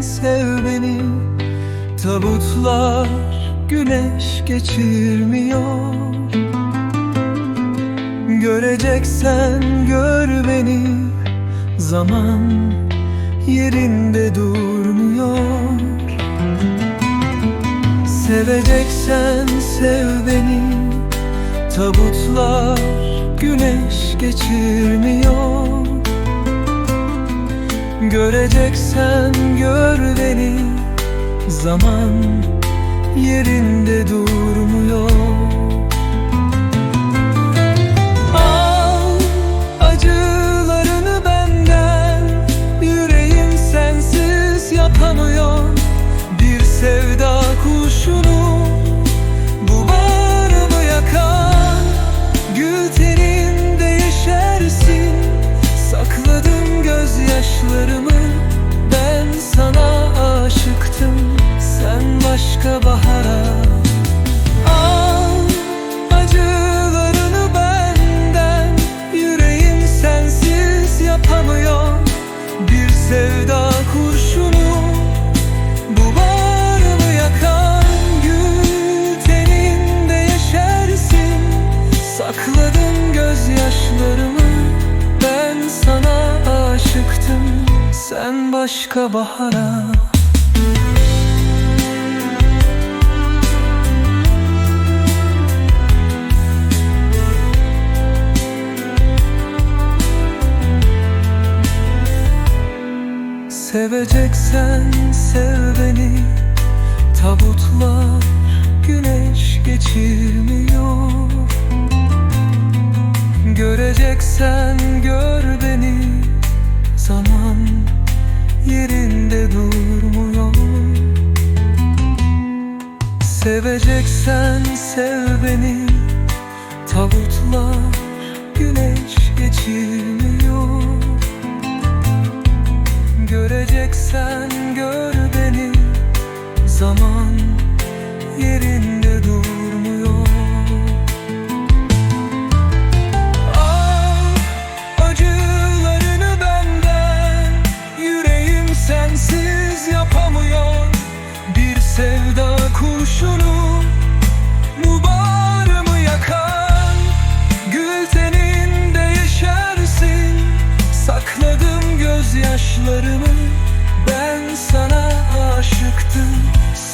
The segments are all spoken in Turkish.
sev beni. Tabutlar güneş geçirmiyor. Göreceksen gör beni. Zaman yerinde durmuyor. Seveceksen sev beni. Tabutlar güneş geçirmiyor Göreceksen gör beni. Zaman yerinde durmuyor başka bahara. Al acılarını benden Yüreğim sensiz yapamıyor. Bir sevda kurşunu Bu bağrımı yakan Gül teninde yeşersin. Sakladım gözyaşlarımı Ben sana aşıktım. Sen başka bahara Seveceksen sev beni. Tabutlar güneş geçirmiyor. Göreceksen gör beni. Zaman yerinde durmuyor. Seveceksen sev beni. Tabutlar güneş geçirmiyor Göreceksen gör beni. Zaman yerinde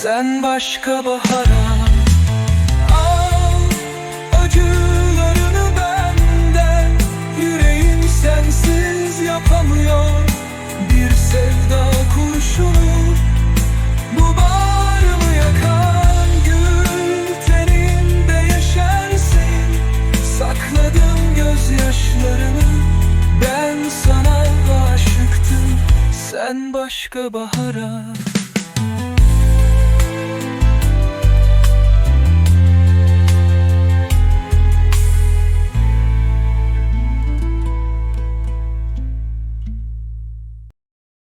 Sen başka bahara Al acılarını benden Yüreğim sensiz yapamıyor. Bir sevda kurşunu Bu bağrımı yakan Gül teninde yeşersin Sakladım gözyaşlarımı Ben sana aşıktım. Sen başka bahara